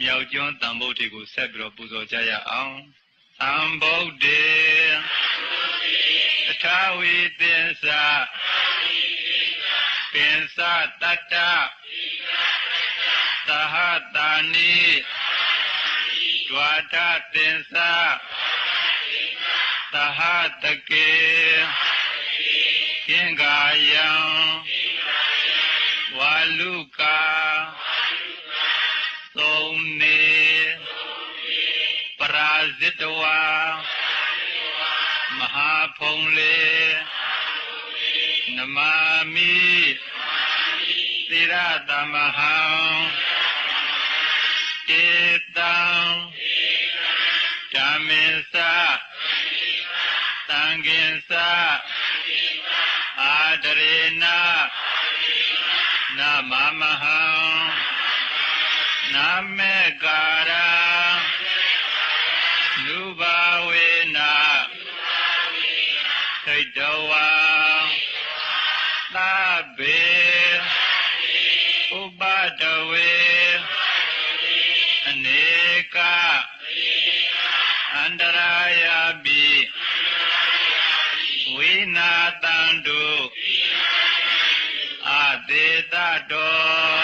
မြောက်ကျွန်းတန်ဗုဒ္ဓေကိုဆက်ပြီးတော့ပူဇော်ကြရအောင်သံဗုဒ္ဓေအထာဝိသင်္စာပင်စတတ္တသဟတာနိဒွါဒသင်္စာသဟတကေကင်္ဂာယံဝါလူကာ ရာဇိတဝါမဟာဖုံလေနမာမိသီရတမဟံတေတံဓမ္မေသသံဃင်္စအာဒရေနနမမဟံနာမေကာရာ နုဘာဝေနသိတဝါသဗ္ဗေဥပဒဝေအနေကအန္တရာယပိဝိနာတန္တုအသေတတော